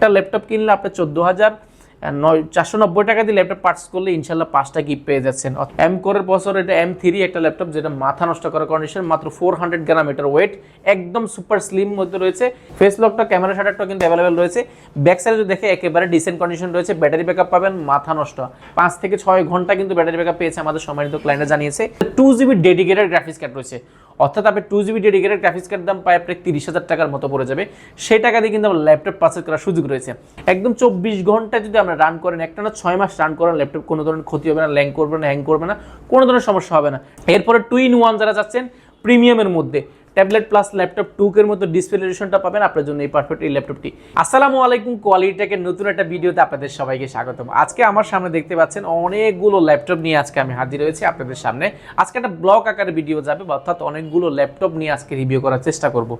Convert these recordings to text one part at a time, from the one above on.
একটা ল্যাপটপ কিনলে আপনি চোদ্দ হাজার নয় চারশো নব্বই টাকা দিয়ে ল্যাপটপ পার্চেস করলে ইনশাল্লাহ পাঁচটা গিফট পেয়ে যাচ্ছেন। এম কোরের বছর এটা এম থ্রি একটা ল্যাপটপ যেটা মাথা নষ্ট করার কন্ডিশন মাত্র ফোর হান্ড্রেড গ্রাম এটার ওয়েট একদম সুপার স্লিম মধ্যে রয়েছে। ফেস লকটা ক্যামেরা শাটারটা কিন্তু অ্যাভেলেবেল রয়েছে। ব্যাক সাইডে দেখে একেবারে ডিসেন্ট কন্ডিশন রয়েছে। ব্যাটারি ব্যাকআপ পাবেন, মাথা নষ্ট। পাঁচ থেকে ছয় ঘণ্টা কিন্তু ব্যাটারি ব্যাকআপ পেয়েছে আমাদের সম্মানিত ক্লায়েন্টরা জানিয়েছে। Two GB dedicated graphics card রয়েছে। অর্থাৎ আপনি two GB dedicated graphics card দাম প্রায় প্রায় তিরিশ হাজার টাকার মতো পড়ে যাবে। সেই টাকা দিয়ে কিন্তু আমার ল্যাপটপ পারচেস করার সুযোগ রয়েছে। একদম চব্বিশ ঘণ্টা যদি আমরা রান করেন একটা না ছয় মাস রান করেন ল্যাপটপ কোনো ধরনের ক্ষতি হবে না, ল্যাং করবে না হ্যাং করবে না, কোনো ধরনের সমস্যা হবে না। এরপরে টু ইন ওয়ান যারা যাচ্ছেন প্রিমিয়ামের মধ্যে। ট্যাবলেট প্লাস ল্যাপটপ টুকের মতো ডিসপ্লে রেজলিউশনটা পাবেন, আপনার জন্য এই পারফেক্ট এই ল্যাপটপটি আসসালামু আলাইকুম কোয়ালিটিটেকের নতুন একটা ভিডিওতে আপনাদের সবাইকে স্বাগতম। আজকে আমার সামনে দেখতে পাচ্ছেন অনেকগুলো ল্যাপটপ নিয়ে আজকে আমি হাজির হয়েছি আপনাদের সামনে। আজকে একটা ব্লগ আকারে ভিডিও যাবে অর্থাৎ অনেকগুলো ল্যাপটপ নিয়ে আজকে রিভিউ করার চেষ্টা করব।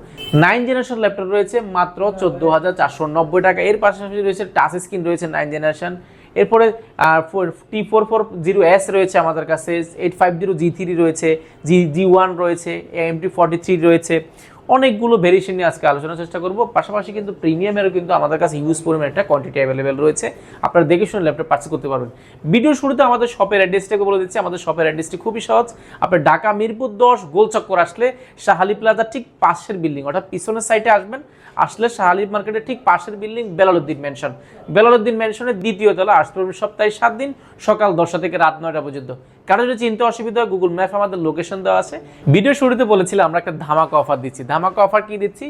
নাইন জেনারেশন ল্যাপটপ রয়েছে, মাত্র চোদ্দ হাজার চারশো নব্বই টাকা। এর পাশাপাশি রয়েছে টাচ স্ক্রিন রয়েছে নাইন জেনারেশন এরপরে T four four zero S রয়েছে আমাদের কাছে eight five zero G three রয়েছে জি জি ওয়ান রয়েছে এম টি ফর্টি থ্রি রয়েছে। অনেকগুলো ভেরিয়েশন নিয়ে আজকে আলোচনার চেষ্টা করব। পাশাপাশি কিন্তু প্রিমিয়ামেরও কিন্তু আমাদের কাছে ইউজ পরিমাণ একটা কোয়ান্টিটি অ্যাভেলেবেল রয়েছে। আপনারা দেখে শুনে ল্যাপটপ পার্চেস করতে পারবেন। ভিডিও শুরুতে আমাদের শপের অ্যাড্রেসটাকে বলে দিচ্ছি। আমাদের শপের অ্যাড্রেসটি খুবই সহজ। আপনার ঢাকা মিরপুর দশ গোলচক্কর আসলে শাহালি প্লাজা ঠিক পাশের বিল্ডিং অর্থাৎ পিছনের সাইডে আসবেন। আসলে শাহালি মার্কেটের ঠিক পাশের বিল্ডিং বেলালুদ্দিন মেনশন বেলালুদ্দিন মেনশনের দ্বিতীয় তলা, আসতে সপ্তাহে সাত দিন, সকাল দশটা থেকে রাত নয়টা পর্যন্ত। কারও যদি চিন্তা অসুবিধা হয় গুগল ম্যাপ আমাদের লোকেশন দেওয়া আছে। ভিডিও শুরুতে বলেছিলাম, আমরা একটা ধামাকা অফার দিচ্ছি। ধামাকা অফার কি দিচ্ছি?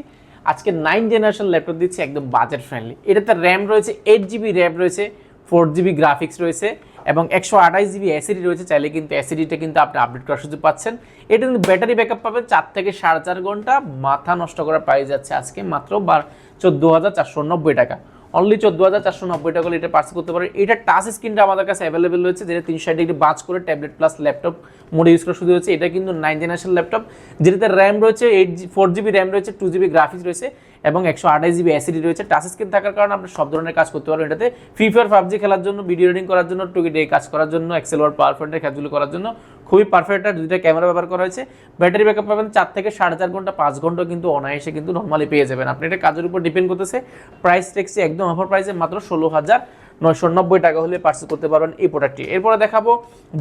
আজকে নাইন জেনারেশন ল্যাপটপ দিচ্ছি, একদম বাজেট ফ্রেন্ডলি এটাতে র্যাম রয়েছে এইট জিবি র্যাম রয়েছে ফোর জিবি গ্রাফিক্স রয়েছে, এবং একশো আঠাশ জিবি অ্যাসিডি রয়েছে। চাইলে কিন্তু অ্যাসিডিটা কিন্তু আপনি আপডেট করার সুযোগ পাচ্ছেন। এটা কিন্তু ব্যাটারি ব্যাকআপ পাবেন, চার থেকে সাড়ে চার ঘণ্টা। মাথা নষ্ট করার প্রাইস যাচ্ছে আজকে মাত্র বার চোদ্দ হাজার চারশো নব্বই টাকা। অনলি চোদ্দ হাজার চারশো নব্বই টাকা এটা পার্সেল করতে পারেন এটা টাচ স্ক্রিনটা আমাদের কাছে অ্যাভেলেবেল রয়েছে, যেটা তিনশো ষাট ডিগ্রি বাজ করে tablet plus laptop mode use করা শুধু হয়েছে। এটা কিন্তু নাইন জেনারেশন ল্যাপটপ যেটাতে র্যাম রয়েছে এইট ফোর জিবি র্যাম রয়েছে টু জিবি গ্রাফিক্স রয়েছে। এবং একশো আঠাশ জিবি অ্যাসিডি রয়েছে। টাচ স্ক্রিন থাকার কারণে আপনি সব ধরনের কাজ করতে পারবেন এটাতে। ফ্রি ফায়ার পাবজি খেলার জন্য ভিডিও এডিটিং করার জন্য টুকি কাজ করার জন্য এক্সেল ওয়ার্ড পাওয়ার পয়েন্টের কাজগুলো করার জন্য। খুবই পারফেক্ট একটা দুইটা ক্যামেরা ব্যবহার করা হয়েছে। ব্যাটারি ব্যাকআপ পাবেন চার থেকে সাড়ে চার ঘণ্টা, পাঁচ ঘণ্টা কিন্তু অনায়াসে কিন্তু নর্মালি পেয়ে যাবেন। আপনি এটা কাজের উপর ডিপেন্ড করতেছে। প্রাইস টেক্সি একদম অফার প্রাইসে মাত্র ষোলো হাজার নয়শো নব্বই টাকা হলে পার্সেল করতে পারবেন এই প্রোডাক্টটি এরপরে দেখাবো,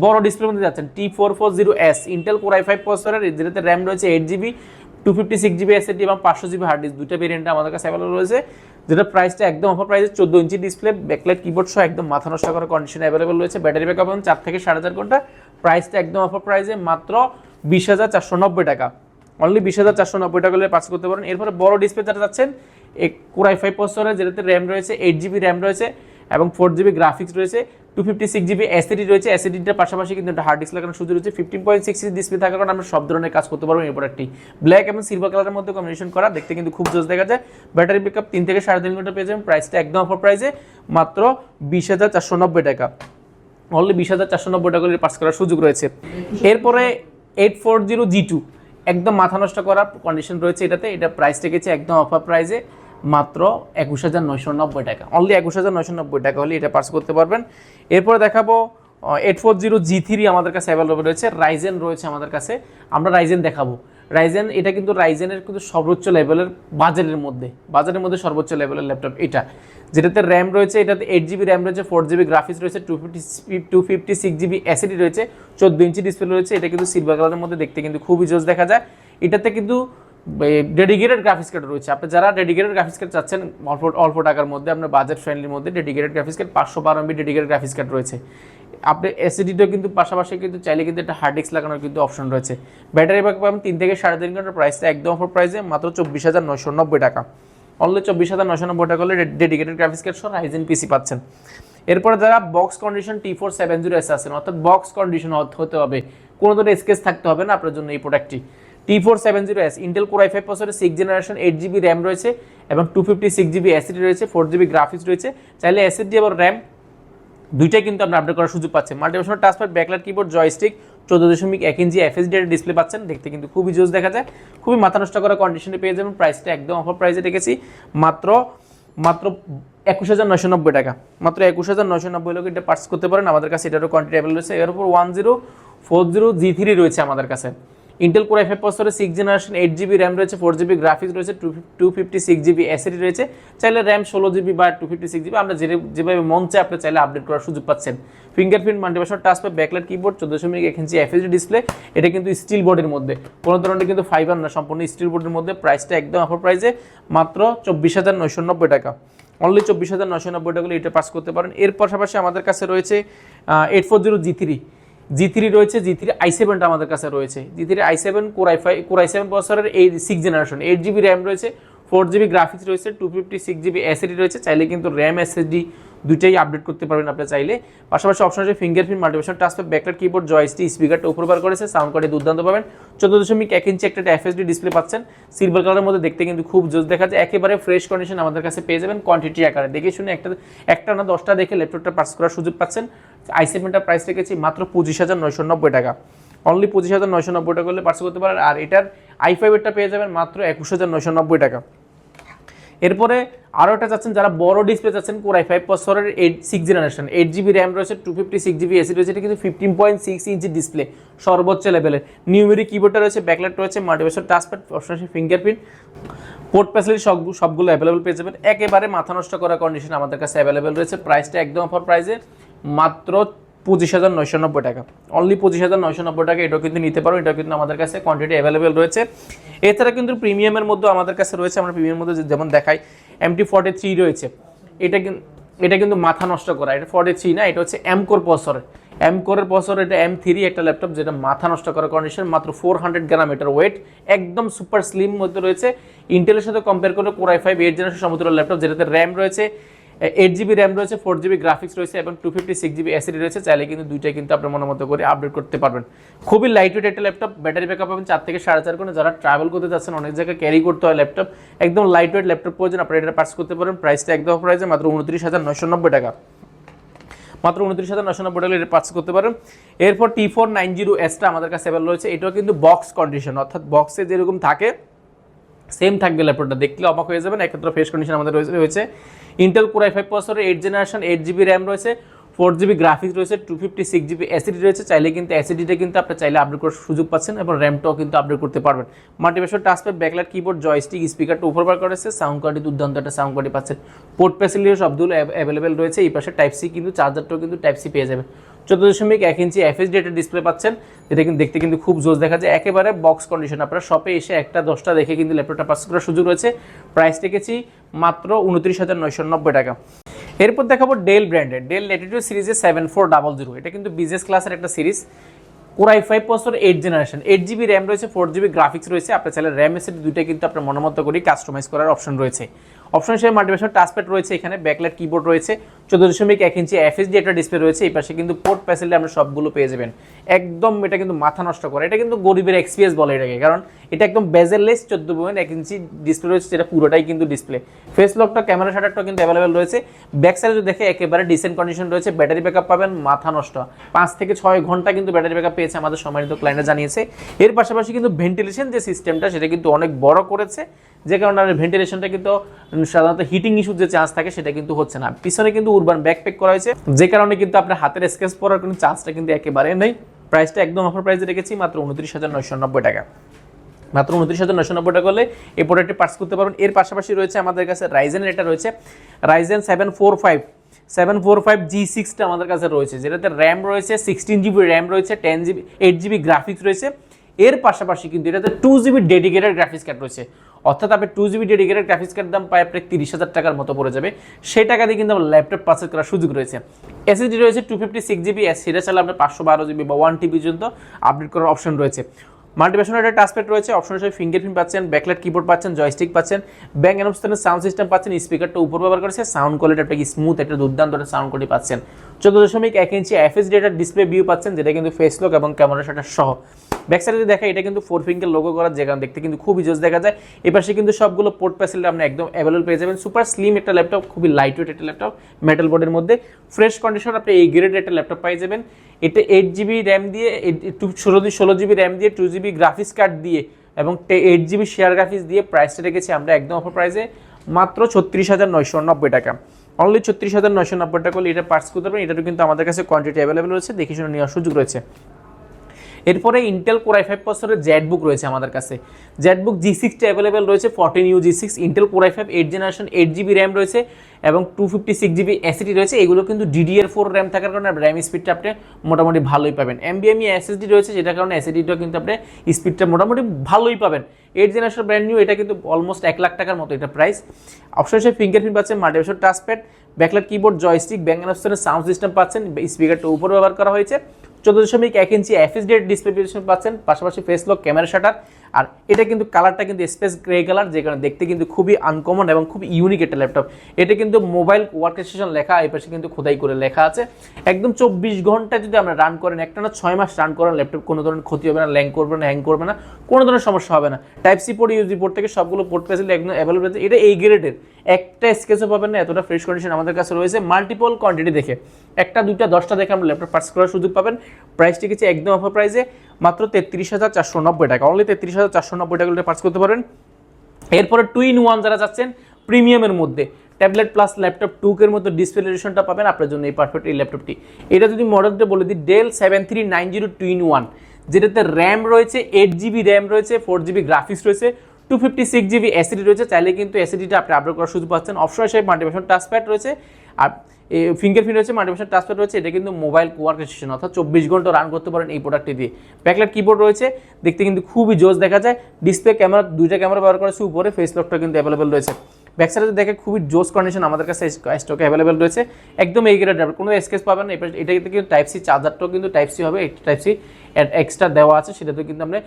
বড় ডিসপ্লের মধ্যে যাচ্ছেন T four four zero S Intel core i five প্রসেসরের যেটাতে র্যাম রয়েছে eight GB two fifty six GB SSD এবং পাঁচশো জিবি হার্ড ডিস্ক দুটো ভেরিয়েন্টে আমাদের কাছে অ্যাভেলেবল রয়েছে, যেটা প্রাইসটা একদম অফার প্রাইসে চোদ্দ ইঞ্চি ডিসপ্লে ব্যাকলাইট কিবোর্ড সহ একদম মাথা নষ্ট করার কন্ডিশন অ্যাভেলেবল রয়েছে। ব্যাটারি ব্যাকআপ এবং চার থেকে সাড়ে চার ঘণ্টা। প্রাইসটা একদম অফার প্রাইসে মাত্র বিশ হাজার চারশো নব্বই টাকা। অনলি বিশ হাজার চারশো নব্বই টাকা হলে পাস করতে পারেন। এরপরে বড় ডিসপ্লে যেটা যাচ্ছেন কোরাই ফাইভ প্রসেসরের যেটাতে র্যাম রয়েছে এইট জিবি র্যাম রয়েছে এবং ফোর জিবি গ্রাফিক্স রয়েছে। Two fifty six GB SSD রয়েছে। এসিডিটার পাশাপাশি কিন্তু একটা হার্ড ডিস্ক লাগানোর সুযোগ রয়েছে। ফিফটিন পয়েন্ট সিক্স ডিসপ্লে থাকার কারণে আমরা সব ধরনের কাজ করতে পারব এই প্রোডাক্টটি ব্ল্যাক এবং সিলভার কালারের মধ্যে কম্বিনেশন করা, দেখতে কিন্তু খুব জোস দেখা যায়। ব্যাটারি ব্যাকআপ তিন থেকে সাড়ে তিন ঘণ্টা পেয়ে যাবেন। প্রাইসটা একদম অফার প্রাইসে মাত্র বিশ হাজার চারশো নব্বই টাকা। অনলি বিশ হাজার চারশো নব্বই টাকা পাস করার সুযোগ রয়েছে। এরপরে eight four zero G two একদম মাথা নষ্ট করার কন্ডিশন রয়েছে এটাতে। এটা প্রাইস রেখেছে একদম অফার প্রাইসে মাত্র একুশ হাজার নয়শো নব্বই টাকা। অনলি একুশ হাজার নয়শো নব্বই টাকা হলে এটা পার্স করতে পারবেন। এরপরে দেখাবো eight four zero G three আমাদের কাছে অ্যাভেলেবল রয়েছে। রাইজেন রয়েছে আমাদের কাছে। আমরা রাইজেন দেখাবো। রাইজেন এটা কিন্তু রাইজেনের কিন্তু সর্বোচ্চ লেভেলের বাজারের মধ্যে। বাজারের মধ্যে সর্বোচ্চ লেভেলের ল্যাপটপ এটা। যেটাতে র্যাম রয়েছে, এটাতে এইট জিবি র্যাম রয়েছে ফোর জিবি গ্রাফিক্স রয়েছে two fifty two fifty six GB SSD রয়েছে, চোদ্দ ইঞ্চি ডিসপ্লে রয়েছে। এটা কিন্তু সিলভার কালারের মধ্যে দেখতে কিন্তু খুবই জোস দেখা যায়। এটাতে কিন্তু ডেডিকেটেড গ্রাফিক্স কার্ড রয়েছে। আপনি যারা ডেডিকেটেড গ্রাফিক্স কার্ড চাচ্ছেন, অল্প অল্প টাকার মধ্যে, আপনার বাজেট ফ্রেন্ডলির মধ্যে ডেডিকেটেড গ্রাফিক্স কার্ড পাঁচশো বারো এমবি ডেডিকেটেড গ্রাফিক্স কার্ড রয়েছে। আপনি এসিডিটাও কিন্তু পাশাপাশি কিন্তু চাইলে কিন্তু একটা হার্ড ডিস্ক লাগানোর কিন্তু অপশন রয়েছে। ব্যাটারি ব্যাকআপ পাবেন তিন থেকে সাড়ে তিন ঘণ্টার প্রাইসটা একদম অফার প্রাইসে মাত্র চব্বিশ হাজার নয়শো নব্বই টাকা। অনলি চব্বিশ হাজার নয়শো নব্বই টাকা হলে ডেডিকেটেড গ্রাফিক্স কার্ড সহ রাইজেন পিসি পাচ্ছেন। এরপরে যারা box condition T four seven zero S আছেন অর্থাৎ বক্স কন্ডিশন হতে হবে কোনো ধরনের স্কেচ থাকতে হবে না, আপনার জন্য এই প্রোডাক্টটি T four seven zero S Intel core i five প্রসেসরের six generation eight GB RAM রয়েছে এবং two fifty six GB SSD রয়েছে ফোর জিবি গ্রাফিক্স রয়েছে। চাইলে অ্যাসিডি এবং র্যাম দুইটাই কিন্তু আপনি আপডেট করার সুযোগ পাচ্ছেন মাল্টিভার্সনাল টাচপ্যাড ব্যাকলাইট কিবোর্ড জয়স্টিক চোদ্দ দশমিক এক ইঞ্চি এফএসডি ডিসপ্লে পাচ্ছেন। দেখতে কিন্তু খুবই জোস দেখা যায়। খুবই মাথা নষ্ট করা কন্ডিশনে পেয়ে যাবেন। প্রাইসটা একদম অফার প্রাইসে রেখেছি। মাত্র মাত্র একুশ হাজার নয়শো নব্বই টাকা। মাত্র একুশ হাজার নয়শো নব্বই লোক এটা পার্স করতে পারেন। আমাদের কাছে এটারও কোয়ান্টিটি অ্যাভেলেবল রয়েছে। এর উপর one zero four zero G three রয়েছে আমাদের কাছে। ইন্টেল কোর আই ফাইভ প্রসেসরে six generation eight GB RAM রয়েছে ফোর জিবি গ্রাফিক্স রয়েছে two two fifty six GB SSD রয়েছে। চাইলে র্যাম ষোলো জিবি বা টু ফিফটি সিক্স জিবি যে যেভাবে মন চাই আপনি চাইলে আপডেট করার সুযোগ পাচ্ছেন। Fingerprint multiversal touch pad backlight keyboard চোদ্দ দশমিক এক ইঞ্চি এফএসডি ডিসপ্লে এটা কিন্তু স্টিল বোর্ডের মধ্যে। কোনো ধরনের কিন্তু ফাইবার না, সম্পূর্ণ স্টিল বোর্ডের মধ্যে। প্রাইসটা একদম অফার প্রাইসে মাত্র চব্বিশ হাজার নয়শো নব্বই টাকা। অনলি চব্বিশ হাজার নয়শো নব্বই টাকা এটা পাস করতে পারেন। এর পাশাপাশি আমাদের কাছে রয়েছে eight four zero G three G three রয়েছে জি থ্রি আই সেভেনটা আমাদের কাছে রয়েছে। G three i seven core i five core i seven প্রসেসরের এই six generation eight GB RAM রয়েছে ফোর জিবি গ্রাফিক্স রয়েছে two fifty six GB SSD রয়েছে। চাইলে কিন্তু র্যাম এসএসডি দুইটাই আপডেট করতে পারবেন আপনি চাইলে। পাশাপাশি অপশন আছে ফিঙ্গারপ্রিন্ট মাল্টিভেশন টাচপে ব্যাকলাইট কিবোর্ড জয়স্টি স্পিকারটা উপরবার করেছে সাউন্ড কার্ডে দুর্দান্ত পাবেন। চোদ্দ দশমিক এক ইঞ্চি একটা এফএসডি ডিসপ্লে পাচ্ছেন। সিলভার কালারের মধ্যে দেখতে কিন্তু খুব জোস দেখা যায়। একেবারে ফ্রেশ কন্ডিশন আমাদের কাছে পেয়ে যাবেন। কোয়ান্টিটি আকারে। দেখে শুনে একটা একটা না দশটা দেখে ল্যাপটপটা পার্স করার সুযোগ পাচ্ছেন। আই সেভেনটার প্রাইস রেখেছি মাত্র পঁচিশ হাজার নয়শো নব্বই টাকা। অনলি পঁচিশ হাজার নয়শো নব্বই টাকা করলে পার্স করতে পারেন। আর এটার আই ফাইভেরটা পেয়ে যাবেন মাত্র একুশ হাজার নয়শো নব্বই টাকা। এরপরে আরও একটা চাচ্ছেন, যারা বড় ডিসপ্লে চাচ্ছেন কোর আই ফাইভ প্রসেসরের eight six generation eight GB RAM রয়েছে two fifty six GB SSD রয়েছে, এটা কিন্তু fifteen point six inch display সর্বোচ্চ লেভেলের নিউমেরিক কিবোর্ডটা রয়েছে ব্যাকলাইট রয়েছে মাল্টিভার্সাল টাচপ্যাড অপশন আছে ফিঙ্গারপ্রিন্ট পোর্ট ফ্যাসিলিটি সব, সবগুলো অ্যাভেলেবল পেয়ে যাবেন। একেবারে মাথা নষ্ট করা কন্ডিশন আমাদের কাছে অ্যাভেলেবেল রয়েছে। প্রাইসটা একদম অফার প্রাইসে মাত্র পঁচিশ হাজার নয়শো নব্বই টাকা। অনলি পঁচিশ হাজার নয়শো নব্বই টাকা এটাও কিন্তু নিতে পারো, এটাও কিন্তু আমাদের কাছে কোয়ান্টিটি অ্যাভেলেবেল রয়েছে। এছাড়া কিন্তু প্রিমিয়ামের মধ্যে আমাদের কাছে রয়েছে, আমরা প্রিমিয়ামের মধ্যে যেমন দেখাই এমটি ফর্টি থ্রি রয়েছে। এটা কিন্তু এটা কিন্তু মাথা নষ্ট করা, এটা ফর্টি থ্রি না, এটা হচ্ছে এম কোর প্রসেসর এম কোরের প্রসেসর এটা এম থ্রি একটা ল্যাপটপ যেটা মাথা নষ্ট করার কন্ডিশন মাত্র ফোর হান্ড্রেড গ্রাম এটার ওয়েট একদম সুপার স্লিম মধ্যে রয়েছে। ইন্টেলের সাথে কম্পেয়ার করলে core i five eight generation সমতুল্য ল্যাপটপ যেটাতে র্যাম রয়েছে এইট জিবি র্যাম রয়েছে ফোর জিবি গ্রাফিক্স রয়েছে এবং two fifty six GB SSD রয়েছে। চাইলে কিন্তু দুইটাই কিন্তু আপনার মনের মতো করে আপডেট করতে পারবেন। খুবই লাইট ওয়েট একটা ল্যাপটপ ব্যাটারি ব্যাকআপ পাবেন চার থেকে সাড়ে চার ঘণ্টা। যারা ট্রাভেল করতে যাচ্ছেন, অনেক জায়গায় ক্যারি করতে হয় ল্যাপটপ একদম লাইট ওয়েট ল্যাপটপ প্রয়োজন আপনারা এটা পার্স করতে পারেন। প্রাইসটা একদম প্রাইসে মাত্র উনত্রিশ হাজার নয়শো নব্বই টাকা। মাত্র উনত্রিশ হাজার নশো নব্বই টাকা পার্স করতে পারেন। এরপর টি ফোর নাইন জিরো এসটা আমাদের কাছে অ্যাভেলেবল রয়েছে। এটাও কিন্তু বক্স কন্ডিশন অর্থাৎ বক্সে যেরকম থাকে সেম থাকবে ল্যাপটপটা, দেখলে অবাক হয়ে যাবেন একত্র ফ্রেশ কন্ডিশন আমাদের রয়েছে ইন্টেল কোরাই ফাইভ প্রসেসরের eight generation eight GB RAM রয়েছে ফোর জিবি গ্রাফিক্স রয়েছে two fifty six GB SSD রয়েছে, চাইলে কিন্তু এসিডিটা কিন্তু আপনি চাইলে আপডেট করার সুযোগ পাচ্ছেন এবং র্যামটাও কিন্তু আপডেট করতে পারবেন। মাল্টিভেশন টাচপ্যাড ব্যাকলাইট কিবোর্ড জয়স্টিক স্পিকারটা উপরবার করেছে সাউন্ড কোয়ালিটি দুর্দান্ত একটা সাউন্ড কোয়ালিটি পাচ্ছেন। পোর্ট ফ্যাসিলিটি সবগুলো অ্যাভেলেবেল রয়েছে, এই পাশে টাইপ সি কিন্তু চার্জারটাও কিন্তু টাইপ সি পেয়ে যাবে চোদ্দ দশমিক এক ইঞ্চি এফএসডি একটা ডিসপ্লে পাচ্ছেন, যেটা কিন্তু দেখতে কিন্তু খুব জোস দেখা যায়। একেবারে বক্স কন্ডিশন আপনারা শপে এসে একটা, দশটা দেখে কিন্তু ল্যাপটপটা পাস করার সুযোগ রয়েছে। প্রাইস রেখেছি মাত্র উনত্রিশ হাজার নয়শো নব্বই টাকা। এরপর দেখাবো ডেল ব্র্যান্ডের ডেল ল্যাটিটিউড সিরিজের সেভেন ফোর ডাবল জিরো এটা কিন্তু বিজনেস ক্লাসের একটা series core i five processor eight generation eight GB RAM রয়েছে ফোর জিবি গ্রাফিক্স রয়েছে। আপনার চাইলে র্যাম এসে দুইটা কিন্তু আপনার মনোমত করেই কাস্টমাইজ করার অপশন রয়েছে। অপশন হিসেবে মাল্টিভেশন টাচপ্যাড রয়েছে এখানে ব্যাকলাইট কিবোর্ড রয়েছে, চোদ্দ দশমিক এক ইঞ্চি এফএসডি একটা ডিসপ্লে রয়েছে, এই পাশে কিন্তু পোর্ট ফ্যাসিলিটি আমরা সবগুলো পেয়ে যাবেন। একদম এটা কিন্তু মাথা নষ্ট করে, এটা কিন্তু গরিবের এক্সপিরিয়েন্স বলে এটাকে, কারণ এটা একদম বেজেললেস চোদ্দ পয়েন্ট এক ইঞ্চি ডিসপ্লে রয়েছে, যেটা পুরোটাই কিন্তু ডিসপ্লে ফেস লকটা ক্যামেরা শাটারটা কিন্তু অ্যাভেলেবেল রয়েছে ব্যাক সাইডে দেখে একেবারে ডিসেন্ট কন্ডিশন রয়েছে ব্যাটারি ব্যাকআপ পাবেন, মাথা নষ্ট। পাঁচ থেকে ছয় ঘণ্টা কিন্তু ব্যাটারি ব্যাকআপ পেয়েছে আমাদের সম্মানিত ক্লায়েন্টরা জানিয়েছে। এর পাশাপাশি কিন্তু ভেন্টিলেশন যে সিস্টেমটা সেটা কিন্তু অনেক বড় করেছে, যে কারণে ভেন্টিলেশনটা কিন্তু সাধারণত হিটিং ইস্যু যে চান্স থাকে সেটা কিন্তু হচ্ছে না। পিছনে কিন্তু উরবান ব্যাকপ্যাক করা হয়েছে, যে কারণে কিন্তু আপনার হাতের স্কেচ পড়ার কোনো চান্সটা কিন্তু একেবারে নেই। প্রাইসটা একদম অফার প্রাইসে রেখেছি, মাত্র উনত্রিশ হাজার নয়শো নব্বই টাকা। মাত্র উনত্রিশ হাজার নশো নব্বই টাকা হলে এই প্রোডাক্টটি পার্স করতে পারবেন। এর পাশাপাশি রয়েছে আমাদের কাছে রাইজেনের এটা রয়েছে। Ryzen seven four five seven four five G সিক্সটা আমাদের কাছে রয়েছে, যেটাতে র্যাম রয়েছে সিক্সটিন জিবি র্যাম রয়েছে ten GB eight GB graphics রয়েছে। এর পাশাপাশি কিন্তু এটাতে two GB dedicated graphics card রয়েছে। অর্থাৎ আপনি two GB dedicated graphics card দাম প্রায় প্রায় তিরিশ হাজার টাকার মতো পড়ে যাবে। সেই টাকা দিয়ে কিন্তু আমার ল্যাপটপ পারচেস করার সুযোগ রয়েছে। এসএসডি রয়েছে টু ফিফটি সিক্স জিবি সেটা চাইলে আপনার পাঁচশো বারো জিবি বা ওয়ান টিবি পর্যন্ত আপডেট করার অপশন রয়েছে। মাল্টিভেশনের একটা টাচপ্যাড রয়েছে অপশন হিসেবে ফিঙ্গারপ্রিন্ট পাচ্ছেন ব্যাকলাইট কিবোর্ড পাচ্ছেন জয়স্টিক পাচ্ছেন ব্যাং অ্যানস্টানের সাউন্ড সিস্টেম পাচ্ছেন স্পিকারটা উপর ব্যবহার করেছে সাউন্ড কোয়ালিটি একটা স্মুথ একটা দুর্দান্ত একটা সাউন্ড কোয়ালিটি পাচ্ছেন। চোদ্দ দশমিক এক ইঞ্চি এফএসডি একটা ডিসপ্লে ভিউ পাচ্ছেন, যেটা কিন্তু ফেস লক এবং ক্যামেরা শাটার সহ। ব্যাক সাইডে দেখা এটা কিন্তু ফোর ফিঙ্গার লোগো করার জায়গা, দেখতে কিন্তু খুবই জোস দেখা যায়। এই পাশে কিন্তু সবগুলো পোর্ট ফ্যাসিলিটি আপনি একদম অ্যাভেলেবল পেয়ে যাবেন। সুপার স্লিম একটা ল্যাপটপ খুবই লাইট ওয়েট একটা ল্যাপটপ মেটাল বোর্ডের মধ্যে। ফ্রেশ কন্ডিশন আপনি এই গ্রেডের একটা ল্যাপটপ পাই যাবেন। এটা এইট জিবি র্যাম দিয়ে টু ষোলো ষোলো জিবি র্যাম দিয়ে টু জিবি গ্রাফিক্স কার্ড দিয়ে এবং এইট জিবি শেয়ার গ্রাফিক্স দিয়ে প্রাইসটা রেখেছি আমরা একদম অফার প্রাইসে মাত্র ছত্রিশ হাজার নয়শো নব্বই টাকা। অনলি ছত্রিশ হাজার নয়শো নব্বই টাকা হলে এটা পার্স করতে পারবেন। এটারও কিন্তু আমাদের কাছে কোয়ান্টিটি অ্যাভেলেবেল রয়েছে। দেখে শুনে নেওয়ার সুযোগ রয়েছে। এরপরে ইন্টেল কোর আই ফাইভ প্রসেসরের জেড বুক রয়েছে আমাদের কাছে। জেড বুক জি সিক্সটা অ্যাভেলেবেল রয়েছে fourteen U G six Intel core I five eight generation eight GB RAM রয়েছে এবং two fifty six GB SSD রয়েছে। এগুলো কিন্তু ডিডিআর ফোর র্যাম থাকার কারণে র্যাম স্পিডটা আপনি মোটামুটি ভালোই পাবেন। এমবিএমই এসএসডি রয়েছে, যেটার কারণে এসিডিটা কিন্তু আপনি স্পিডটা মোটামুটি ভালোই পাবেন। এইট জেনারেশন ব্র্যান্ড নিউ এটা কিন্তু অলমোস্ট এক লাখ টাকার মতো এটা প্রাইস অবশ্যই ফিঙ্গারপ্রিন্ট পাচ্ছেন মাল্টিভেশন টাচপ্যাড ব্যাকলাইট কিবোর্ড জয়স্টিক অপশনের সাউন্ড সিস্টেম পাচ্ছেন স্পিকারটা উপরে ব্যবহার করা হয়েছে। চোদ্দ দশমিক এক ইঞ্চি এফএসডি ডিসপ্লে পজিশন পাচ্ছেন, পাশাপাশি ফেস লক ক্যামেরা শাটার আর এটা কিন্তু কালারটা কিন্তু স্পেস গ্রে কালার যে কারণে দেখতে কিন্তু খুবই আনকমন এবং খুব ইউনিক একটা ল্যাপটপ এটা কিন্তু মোবাইল ওয়ার্ক স্টেশন লেখা, এই পাশে কিন্তু খোদাই করে লেখা আছে। একদম চব্বিশ ঘণ্টা যদি আমরা রান করেন, একটা না ছয় মাস রান করেন ল্যাপটপ কোনো ধরনের ক্ষতি হবে না ল্যাং করবে না হ্যাং করবে না, কোনো ধরনের সমস্যা হবে না। টাইপ সি পোর্ট ইউজি পোর্ট থেকে সবগুলো পোর্ট ফেসিলিটি একদম অ্যাভেলেবল আছে। এটা এই গ্রেডের একটা স্কেচও পাবেন না, এতটা ফ্রেশ কন্ডিশন আমাদের কাছে রয়েছে। মাল্টিপল কোয়ান্টিটি দেখে। একটা, দুইটা, দশটা দেখে আমরা ল্যাপটপ পার্স করার সুযোগ পাবেন। প্রাইসটি কিছু একদম অফার প্রাইসে মাত্র তেত্রিশ হাজার চারশো নব্বই টাকা। অনলি তেত্রিশ হাজার চারশো নব্বই টাকা পার্স করতে পারেন। এরপরে টু ইন ওয়ান যারা যাচ্ছেন প্রিমিয়ামের মধ্যে। ট্যাবলেট প্লাস ল্যাপটপ টুকের মধ্যে ডিসপ্লে রেডিশনটা পাবেন আপনার জন্য এই পারফেক্ট এই ল্যাপটপটি এটা যদি মডেলটা বলে দিই Dell seven three nine zero two in one যেটাতে র্যাম রয়েছে এইট জিবি র্যাম রয়েছে ফোর জিবি গ্রাফিক্স রয়েছে two fifty six GB SSD রয়েছে, চাইলে কিন্তু এসিডিটা আপনি আপলোড করার সুযোগ পাচ্ছেন। অপশন হিসেবে মাল্টিভেশন টাচপ্যাড রয়েছে, আর ফিঙ্গার ফিঙ্গারপ্রিন্ট রয়েছে মাল্টিভেশন টাচপ্যাড রয়েছে, এটা কিন্তু মোবাইল কোয়ার্ক স্টেশন অর্থাৎ চব্বিশ ঘণ্টা রান করতে পারেন এই প্রোডাক্টটি দিয়ে। ব্যাকলাইট কিবোর্ড রয়েছে, দেখতে কিন্তু খুবই জোস দেখা যায়। ডিসপ্লে ক্যামেরা দুইটা ক্যামেরা ব্যবহার করেছে উপরে ফেস লকটা কিন্তু অ্যাভেলেবেল রয়েছে। ব্যাক সাইডে দেখে খুবই জোস কন্ডিশন আমাদের কাছে স্টকে অ্যাভেলেবেল রয়েছে। একদম এই গ্রেড কোনো স্কেচ পাবেন না। এটা কিন্তু টাইপ সি চার্জারটাও কিন্তু টাইপ সি হবে টাইপ সি এক্সট্রা দেওয়া আছে সেটাতে কিন্তু আপনি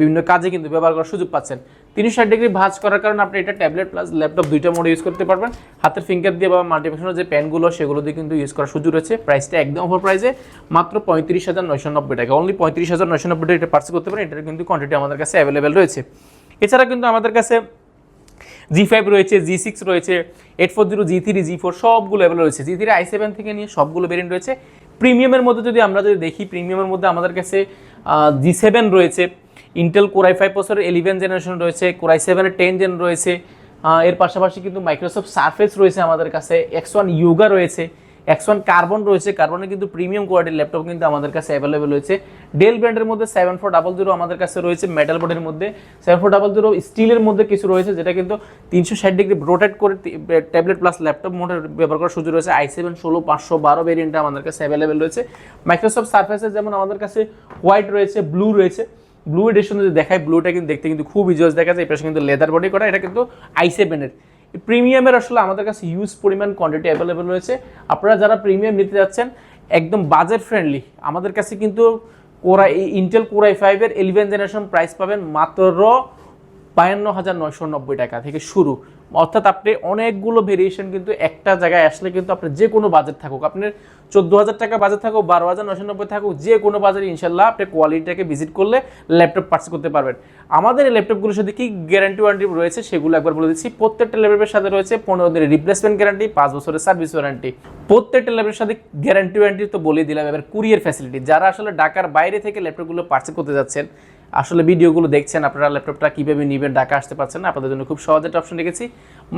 বিভিন্ন কাজে কিন্তু ব্যবহার করার সুযোগ পাচ্ছেন। তিনশো ষাট ডিগ্রি ভাঁজ করার কারণে আপনি এটা ট্যাবলেট প্লাস ল্যাপটপ দুইটা মোডে ইউজ করতে পারবেন। হাতের ফিঙ্গার দিয়ে বা মাল্টিফেশনের যে প্যানগুলো সেগুলো দিয়ে কিন্তু ইউজ করার সুযোগ রয়েছে। প্রাইসটা একদম অফার প্রাইসে মাত্র পঁয়ত্রিশ হাজার নয়শো নব্বই টাকা। অনলি পঁয়ত্রিশ হাজার নয়শো নব্বই টাকা এটা পার্সেল করতে পারেন, এটার কিন্তু কোয়ান্টিটি আমাদের কাছে অ্যাভেলেবেল রয়েছে। এছাড়া কিন্তু আমাদের কাছে জি ফাইভ রয়েছে জি সিক্স রয়েছে eight four zero G three G four সবগুলো অ্যাভেল রয়েছে। জি থ্রি আই সেভেন থেকে নিয়ে সবগুলো ভেরিয়েন্ট রয়েছে। প্রিমিয়ামের মধ্যে যদি আমরা যদি দেখি প্রিমিয়ামের মধ্যে আমাদের কাছে জি সেভেন রয়েছে ইন্টেল কোরাই ফাইভ বছরের ইলেভেন জেনারেশন রয়েছে কোরাই সেভেনের টেন জেন রয়েছে এর পাশাপাশি কিন্তু মাইক্রোসফট সার্ফেস রয়েছে আমাদের কাছে এক্স ওয়ান ইয়োগা রয়েছে এক্স ওয়ান কার্বন রয়েছে কার্বনের কিন্তু প্রিমিয়াম কোয়ালিটির ল্যাপটপ কিন্তু আমাদের কাছে অ্যাভেলেবেল রয়েছে। ডেল ব্র্যান্ডের মধ্যে সেভেন ফোর ডাবল জিরো আমাদের কাছে রয়েছে মেটাল বোর্ডের মধ্যে সেভেন ফোর ডাবল জিরো স্টিলের মধ্যে কিছু রয়েছে, যেটা কিন্তু তিনশো ষাট ডিগ্রি রোটেট করে ট্যাবলেট প্লাস ল্যাপটপ মোটে ব্যবহার করার সুযোগ রয়েছে। আই সেভেন ষোলো, পাঁচশো, বারো ভেরিয়েন্টটা আমাদের কাছে অ্যাভেলেবেল রয়েছে। মাইক্রোসফট সার্ফেসের যেমন আমাদের কাছে হোয়াইট রয়েছে ব্লু রয়েছে। ব্লু এডিশন যদি দেখায় ব্লুটা কিন্তু দেখতে কিন্তু খুব ইজস দেখা যায়, এই পাশে কিন্তু লেদার বডি করা, এটা কিন্তু আই সেভেনের প্রিমিয়ামের আসলে আমাদের কাছে ইউজ পরিমাণ কোয়ান্টিটি অ্যাভেলেবেল রয়েছে। আপনারা যারা প্রিমিয়াম নিতে যাচ্ছেন, একদম বাজেট ফ্রেন্ডলি আমাদের কাছে কিন্তু কোরা ইন্টেল কোরাই ফাইভের ইলেভেন জেনারেশন প্রাইস পাবেন মাত্র বায়ান্ন হাজার নয়শো নব্বই টাকা থেকে শুরু। অর্থাৎ আপনি অনেকগুলো ভেরিয়েশন কিন্তু একটা জায়গায় আসলে কিন্তু আপনার যে কোনো বাজেট থাকুক, আপনার চোদ্দ হাজার টাকা বাজেট থাকুক বারো হাজার নয়শো নব্বই থাকুক, যে কোনো বাজারে ইনশাল্লাহ আপনি কোয়ালিটিটাকে ভিজিট করলে ল্যাপটপ পার্চেস করতে পারবেন। আমাদের এই ল্যাপটপগুলোর সাথে কি গ্যারান্টি ওয়ারেন্টি রয়েছে সেগুলো একবার বলে দিচ্ছি। প্রত্যেকটা ল্যাপটপের সাথে রয়েছে পনেরো দিনের রিপ্লেসমেন্ট গ্যারান্টি পাঁচ বছরের সার্ভিস ওয়ারেন্টি প্রত্যেকটা ল্যাপটপের সাথে গ্যারান্টি ওয়ারেন্টি তো বলেই দিলাম, এবার কুরিয়ার ফ্যাসিলিটি যারা আসলে ঢাকার বাইরে থেকে ল্যাপটপগুলো পার্চেস করতে যাচ্ছেন আসলে ভিডিওগুলো দেখছেন, আপনারা ল্যাপটপটা কীভাবে নেবেন, ঢাকা আসতে পারছেন আপনাদের জন্য খুব সহজ একটা অপশন রেখেছি।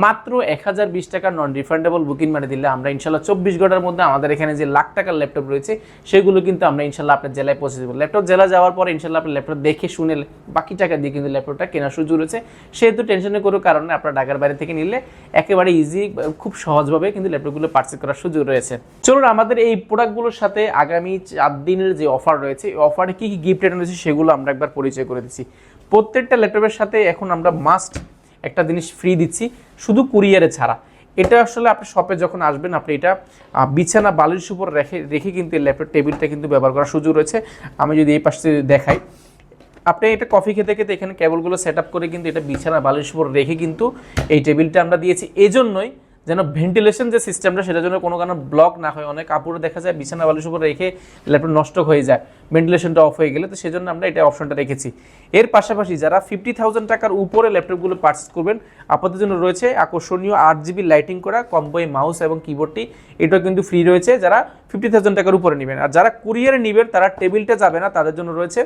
মাত্র এক হাজার বিশ টাকা নন রিফান্ডেবল বুকিং মানে দিলে আমরা ইনশাল্লাহ চব্বিশ ঘণ্টার মধ্যে আমাদের এখানে যে লাখ টাকার ল্যাপটপ রয়েছে, সেগুলো কিন্তু আমরা ইনশাল্লাহ আপনার জেলায় পৌঁছে দেবো। ল্যাপটপ জেলা যাওয়ার পরে ইনশাল্লাহ আপনার ল্যাপটপ দেখে শুনে বাকি টাকা দিয়ে কিন্তু ল্যাপটপটা কেনার সুযোগ রয়েছে। সেহেতু টেনশনে কোনো কারণে আপনার ঢাকার বাইরে থেকে নিলে একেবারে ইজি খুব সহজভাবে কিন্তু ল্যাপটপগুলো পার্চেস করার সুযোগ রয়েছে। চলুন আমাদের এই প্রোডাক্টগুলোর সাথে আগামী চার দিনের যে অফার রয়েছে, এই অফারে কী কী গিফট রয়েছে সেগুলো আমরা একবার পরিচয় করে দিচ্ছি প্রত্যেকটা ল্যাপটপের সাথে এখন আমরা মাস্ট একটা জিনিস ফ্রি দিচ্ছি, শুধু কুরিয়ারে ছাড়া। এটা আসলে আপনি শপে যখন আসবেন, আপনি এটা বিছানা বালিশ উপর রেখে রেখে কিন্তু এই ল্যাপটপ টেবিলটা কিন্তু ব্যবহার করার সুযোগ রয়েছে। আমি যদি এই পাশে দেখাই, আপনি এটা কফি খেতে খেতে এখানে কেবলগুলো সেট করে কিন্তু এটা বিছানা বালিশ উপর রেখে কিন্তু এই টেবিলটা আমরা দিয়েছি। এজন্যই যেন ভেন্টিলেশন যে সিস্টেমটা সেটার জন্য কোনো কারণে ব্লক না হয়। অনেক কাপড় দেখা যায় বিছানা বালিশ উপর রেখে ল্যাপটপ নষ্ট হয়ে যায়। ভেন্টিলেশনটা অফ হয়ে গেলে, তো সেজন্য আমরা এটা অপশনটা রেখেছি। এর পাশাপাশি যারা ফিফটি থাউজেন্ড টাকার উপরে ল্যাপটপগুলো পার্চেস করবেন, আপনাদের জন্য রয়েছে আকর্ষণীয় আট জিবি লাইটিং করা কম্বোয় মাউস এবং কিবোর্ডটি এটাও কিন্তু ফ্রি রয়েছে, যারা ফিফটি থাউজেন্ড টাকার উপরে নেবেন। আর যারা কুরিয়ারে নেবেন, তারা টেবিলটা যাবে না, তাদের জন্য রয়েছে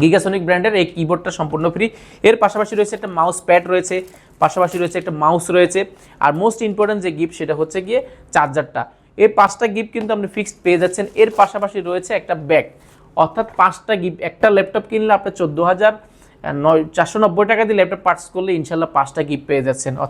গিগাসনিক ব্র্যান্ডের এই কিবোর্ডটা সম্পূর্ণ ফ্রি এর পাশাপাশি রয়েছে একটা মাউস প্যাড রয়েছে, পাশাপাশি রয়েছে একটা মাউস রয়েছে, আর মোস্ট ইম্পর্টেন্ট যে গিফট সেটা হচ্ছে গিয়ে চার্জারটা এই পাঁচটা গিফট কিন্তু আপনি ফিক্সড পেয়ে যাচ্ছেন। এর পাশাপাশি রয়েছে একটা ব্যাগ অর্থাৎ পাঁচটা গিফট একটা ল্যাপটপ কিনলে আপনি চোদ্দ হাজার নয়, চারশো নব্বই টাকা দিয়ে ল্যাপটপ পার্চেস করলে ইনশাল্লাহ পাঁচটা গিফট পেয়ে যাচ্ছেন।